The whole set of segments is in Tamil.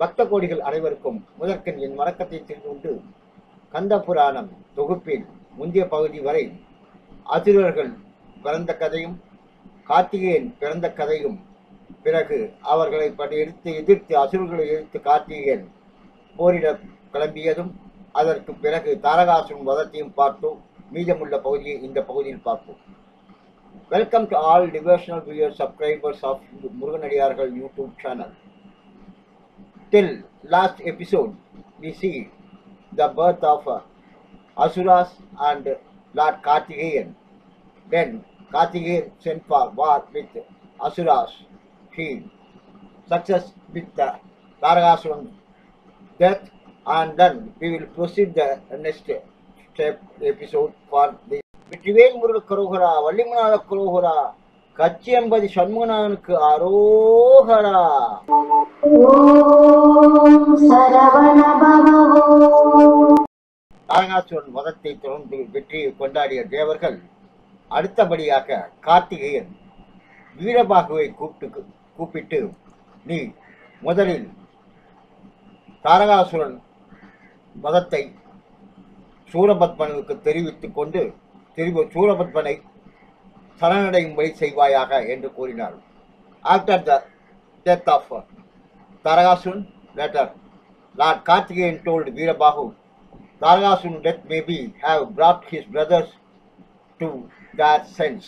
பக்த கோடிகள் அனைவருக்கும் முதற்கன் என் வணக்கத்தை தெரிந்து கந்த புராணம் தொகுப்பில் முந்தைய பகுதி வரை அசுரர்கள் பிறந்த கதையும் கார்த்திகேயன் பிறந்த கதையும் பிறகு அவர்களை படி எடுத்து எதிர்த்து அசுரர்களை எதிர்த்து கார்த்திகேயன் போரிட கிளம்பியதும் அதற்கு பிறகு தாரகாசுரன் வதத்தையும் பார்த்தோம் மீதமுள்ள பகுதியை இந்த பகுதியில் பார்ப்போம். Welcome to all devotional viewers, subscribers of Murganadiyargal YouTube channel. Till last episode, we see the birth of uh, Asuras and Lord Kartikeyan. Then Kartikeyan sent for war with Asuras. He success with the Taragasur's death and then we will proceed the next step episode for the Vetrivel Muruga கரோகரா வள்ளிமநாத கரோகரா கச்சி என்பது சண்முகநாதனுக்கு அரோகரா. தாரகாசுரன் வதத்தை தொடர்ந்து வெற்றியை கொண்டாடிய தேவர்கள் அடுத்தபடியாக கார்த்திகேயன் வீரபாகுவை கூப்பிட்டு கூப்பிட்டு நீ முதலில் தாரகாசுரன் வதத்தை சூரபத்மனுக்கு தெரிவித்துக் கொண்டு தெரிவு சூரபத்மனை சரணடையும்படி செய்வாயாக என்று கூறினார் after the death of Tarakasuran later Lord Karthikeyan told Veerabahu Targasun death maybe have brought his brothers to that sense.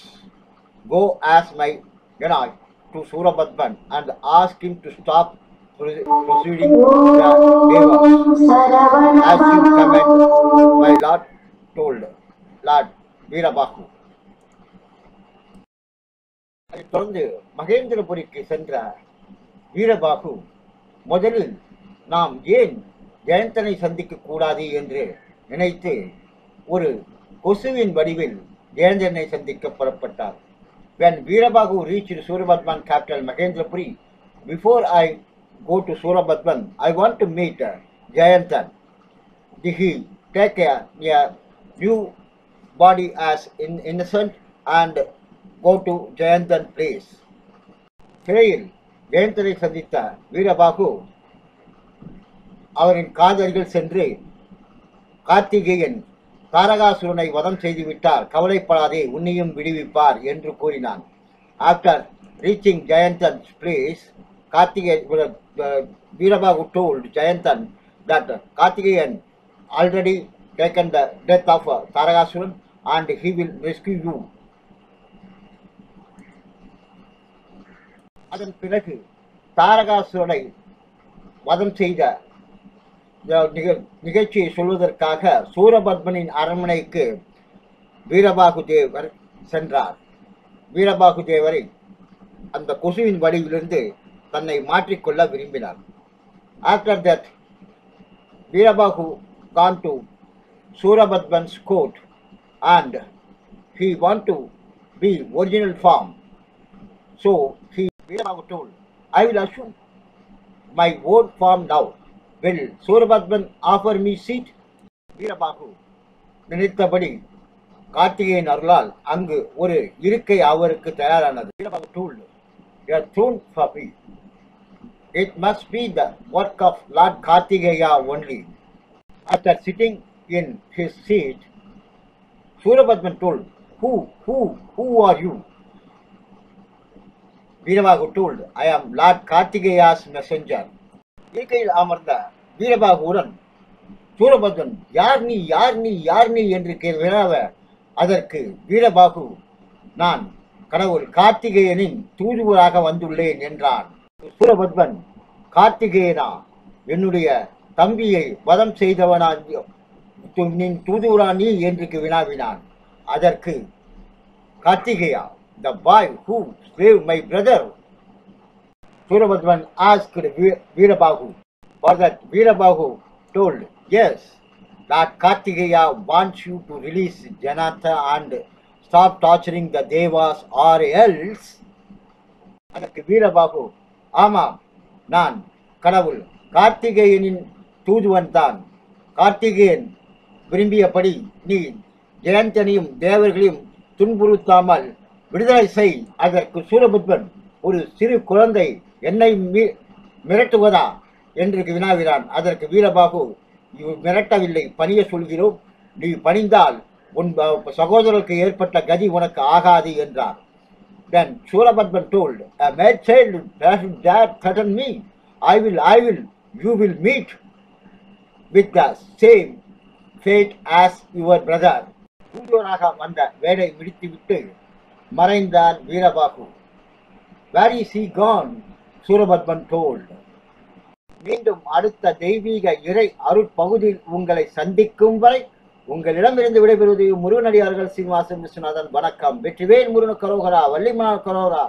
Go ask my Ganai to Surabadban and ask him to stop pro- proceeding the Devas. Om Saravana As you command, Bhava my Lord told Lord Veerabahu. அதைத் தொடர்ந்து மகேந்திரபுரிக்கு சென்ற வீரபாகு முதலில் நாம் ஏன் ஜெயந்தனை சந்திக்க கூடாது என்று நினைத்து ஒரு கொசுவின் வடிவில் ஜெயந்தனை சந்திக்க புறப்பட்டார் when Veerabahu reached Surabadman capital Mahendrapuri, before I go to Surabadman, I want to meet uh, Jayantan. Did he take a, a new body as in, innocent and go to Jayanthan place சிறையில் ஜெயந்தனை சந்தித்த வீரபாகு அவரின் காதலிகள் சென்று கார்த்திகேயன் தாரகாசுரனை வதம் செய்துவிட்டார் கவலைப்படாதே உன்னையும் விடுவிப்பார் என்று கூறினான். After reaching Jayanthan place Karthike Veerabahu told Jayanthan that Karthikeyan already taken the death of Tarakasuran. And he will rescue you அதன் பிறகு தாரகாசுரனை வதம் செய்த நிகழ்ச்சியை சொல்வதற்காக சூரபத்மனின் அரண்மனைக்கு வீரபாகு தேவர் சென்றார். வீரபாகு தேவரை அந்த கொசுவின் வடிவிலிருந்து தன்னை மாற்றிக்கொள்ள விரும்பினார். After that Veerabahu gone to Surapadman's court and he want to be original form so he Veerabahu told I will assume my own form now. Will Surabadman offer me seat? Veerabahu நினைத்தபடி கார்த்திகேயன் அருளால் அங்கு ஒரு இருக்கை அவருக்கு தயாரானது Veerabahu told a throne for me. It must be the work of Lord Kartigeya only. After sitting in his seat, Surapadman told, Who, who, who are you? Veerabahu told, I am Lord Kartigeya's messenger. இருக்கையில் அமர்ந்த வீரபாகுடன் சூரபத்மன் யார் நீ யார் நீ யார் நீ என்று கே- அதற்கு வீரபாகு நான் கடவுள் கார்த்திகேயனின் தூதுவராக வந்துள்ளேன் என்றான் சூரபத்மன் கார்த்திகேயனா என்னுடைய தம்பியை வதம் செய்தவனா நின் தூதுரா நீ என்றுக்கு வினாவினான் அதற்கு Karthikeya the boy who slave my brother Surapadman asked Veerabahu for that Veerabahu told yes lord Karthikeya wants you to release Jayantha and stop torturing the devas or else அதற்கு வீரபாகு ஆமாம் நான் கடவுள் கார்த்திகேயனின் தூதுவன் தான் கார்த்திகேயன் விரும்பியபடி நீ ஜெயந்தனையும் தேவர்களையும் துன்புறுத்தாமல் விடுதலை செய். அதற்கு சூரபுத்மன் ஒரு சிறு குழந்தை என்னை மி- மிரட்டுவதா? என்று வினாவினான். அதற்கு வீரபாகு மிரட்டவில்லை. பணிய சொல்கிறோம். நீ பணிந்தால் உன் சகோதரருக்கு ஏற்பட்ட கதி உனக்கு ஆகாது என்றார். Then Surapadman told a mad child doesn't dare threaten me. I will, I will, you will meet with the same fate as your brother தூதுவராக வந்த வேலை முடித்துவிட்டு மறைந்தார் Veerabahu. Where is he gone Surapadman told மீண்டும் அடுத்த தெய்வீக இறை அருட்பகுதியில் உங்களை சந்திக்கும் வரை உங்களிடமிருந்து விடைபெறுவது முருகனடியார்கள் சீனிவாசன் விஸ்வநாதன். வணக்கம். வெற்றிவேல் முருகன் கரோகரா வள்ளிமனார் கரோகரா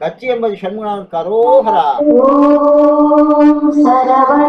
கச்சி என்பது சண்முகநாதன் கரோகரா சரவண